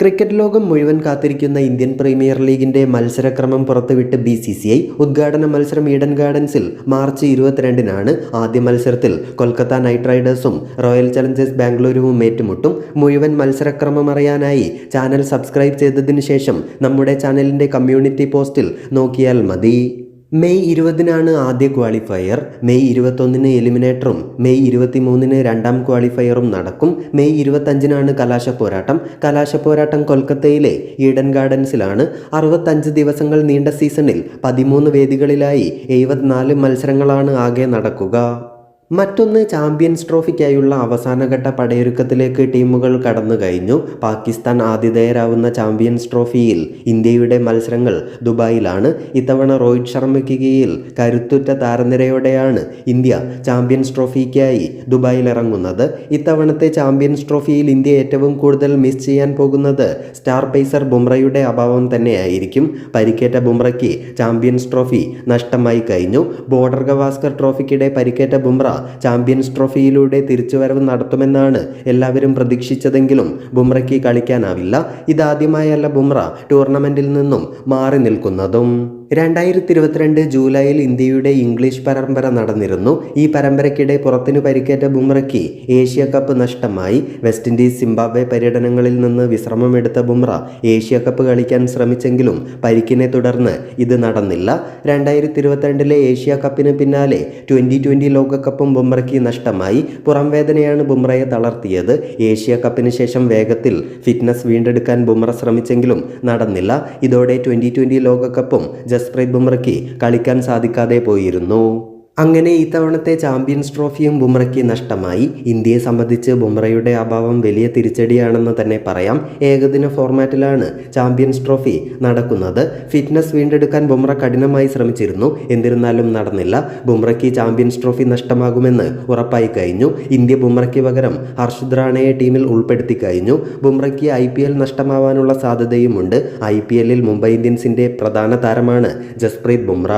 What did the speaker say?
Cricket ലോകം മുഴുവൻ കാത്തിരിക്കുന്ന ഇന്ത്യൻ പ്രീമിയർ ലീഗിന്റെ മത്സരക്രമം പുറത്തുവിട്ട് ബി സി സി ഐ ഉദ്ഘാടന മത്സരം ഈഡൻ ഗാർഡൻസിൽ മാർച്ച് ഇരുപത്തിരണ്ടിനാണ് ആദ്യ മത്സരത്തിൽ. കൊൽക്കത്ത നൈറ്റ് റൈഡേഴ്സും റോയൽ ചലഞ്ചേഴ്സ് ബാംഗ്ലൂരുവും ഏറ്റുമുട്ടും. മുഴുവൻ മത്സരക്രമം അറിയാനായി ചാനൽ സബ്സ്ക്രൈബ് ചെയ്തതിനു ശേഷം നമ്മുടെ ചാനലിന്റെ കമ്മ്യൂണിറ്റി പോസ്റ്റിൽ നോക്കിയാൽ മതി. മെയ് ഇരുപതിനാണ് ആദ്യ ക്വാളിഫയർ മെയ് ഇരുപത്തൊന്നിന് എലിമിനേറ്ററും മെയ് ഇരുപത്തിമൂന്നിന് രണ്ടാം ക്വാളിഫയറും നടക്കും. മെയ് ഇരുപത്തഞ്ചിനാണ് കലാശ പോരാട്ടം. കലാശ പോരാട്ടം കൊൽക്കത്തയിലെ ഈഡൻ ഗാർഡൻസിലാണ്. അറുപത്തഞ്ച് ദിവസങ്ങൾ നീണ്ട സീസണിൽ പതിമൂന്ന് വേദികളിലായി എഴുപത്തിനാല് മത്സരങ്ങളാണ് ആകെ നടക്കുക. മറ്റൊന്ന് ചാമ്പ്യൻസ് ട്രോഫിക്കായുള്ള അവസാനഘട്ട പടയൊരുക്കത്തിലേക്ക് ടീമുകൾ കടന്നു കഴിഞ്ഞു പാകിസ്ഥാൻ ആതിഥേയരാവുന്ന ചാമ്പ്യൻസ് ട്രോഫിയിൽ ഇന്ത്യയുടെ മത്സരങ്ങൾ ദുബായിലാണ്. ഇത്തവണ രോഹിത് ശർമ്മയ്ക്ക് കീഴിൽ കരുത്തുറ്റ താരനിരയോടെയാണ് ഇന്ത്യ ചാമ്പ്യൻസ് ട്രോഫിക്കായി ദുബായിൽ ഇറങ്ങുന്നത് ഇത്തവണത്തെ ചാമ്പ്യൻസ് ട്രോഫിയിൽ ഇന്ത്യ ഏറ്റവും കൂടുതൽ മിസ് ചെയ്യാൻ പോകുന്നത് സ്റ്റാർ പേസർ ബുംറയുടെ അഭാവം തന്നെയായിരിക്കും. പരിക്കേറ്റ ബുംറയ്ക്ക് ചാമ്പ്യൻസ് ട്രോഫി നഷ്ടമായി കഴിഞ്ഞു. ബോർഡർ ഗവാസ്കർ ട്രോഫിക്കിടെ പരിക്കേറ്റ ബുംറ ചാമ്പ്യൻസ് ട്രോഫിയിലൂടെ തിരിച്ചുവരവ് നടത്തുമെന്നാണ് എല്ലാവരും പ്രതീക്ഷിച്ചതെങ്കിലും ബുംറയ്ക്ക് കളിക്കാനാവില്ല. ഇതാദ്യമായല്ല ബുംറ ടൂർണമെന്റിൽ നിന്നും മാറി നിൽക്കുന്നതും. രണ്ടായിരത്തി ഇരുപത്തിരണ്ട് ജൂലൈയിൽ ഇന്ത്യയുടെ ഇംഗ്ലീഷ് പരമ്പര നടന്നിരുന്നു. ഈ പരമ്പരയ്ക്കിടെ പുറത്തിനു പരിക്കേറ്റ ബുംറയ്ക്ക് ഏഷ്യ കപ്പ് നഷ്ടമായി. വെസ്റ്റ് ഇൻഡീസ് സിംബാബ്വെ പര്യടനങ്ങളിൽ നിന്ന് വിശ്രമമെടുത്ത ബുംറ ഏഷ്യ കപ്പ് കളിക്കാൻ ശ്രമിച്ചെങ്കിലും പരിക്കിനെ തുടർന്ന് ഇത് നടന്നില്ല. രണ്ടായിരത്തി ഇരുപത്തിരണ്ടിലെ ഏഷ്യ കപ്പിന് പിന്നാലെ ട്വന്റി ട്വന്റി ലോകകപ്പും ബുംറയ്ക്ക് നഷ്ടമായി. പുറം വേദനയാണ് ബുംറയെ തളർത്തിയത്. ഏഷ്യ കപ്പിന് ശേഷം വേഗത്തിൽ ഫിറ്റ്നസ് വീണ്ടെടുക്കാൻ ബുംറ ശ്രമിച്ചെങ്കിലും നടന്നില്ല. ഇതോടെ ട്വന്റി ട്വന്റി ലോകകപ്പും ജസ്പ്രീത് ബുംറയ്ക്ക് കളിക്കാൻ സാധിക്കാതെ പോയിരുന്നു. അങ്ങനെ ഇത്തവണത്തെ ചാമ്പ്യൻസ് ട്രോഫിയും ബുംറയ്ക്ക് നഷ്ടമായി. ഇന്ത്യയെ സംബന്ധിച്ച് ബുംറയുടെ അഭാവം വലിയ തിരിച്ചടിയാണെന്ന് തന്നെ പറയാം. ഏകദിന ഫോർമാറ്റിലാണ് ചാമ്പ്യൻസ് ട്രോഫി നടക്കുന്നത്. ഫിറ്റ്നസ് വീണ്ടെടുക്കാൻ ബുംറ കഠിനമായി ശ്രമിച്ചിരുന്നു. എന്നിരുന്നാലും നടന്നില്ല. ബുംറയ്ക്ക് ചാമ്പ്യൻസ് ട്രോഫി നഷ്ടമാകുമെന്ന് ഉറപ്പായി കഴിഞ്ഞു. ഇന്ത്യ ബുംറയ്ക്ക് പകരം ഹർഷദ് റാണയെ ടീമിൽ ഉൾപ്പെടുത്തി കഴിഞ്ഞു. ബുംറയ്ക്ക് ഐ പി എൽ നഷ്ടമാവാനുള്ള സാധ്യതയുമുണ്ട്. ഐ പി എല്ലിൽ മുംബൈ ഇന്ത്യൻസിന്റെ പ്രധാന താരമാണ് ജസ്പ്രീത് ബുംറ.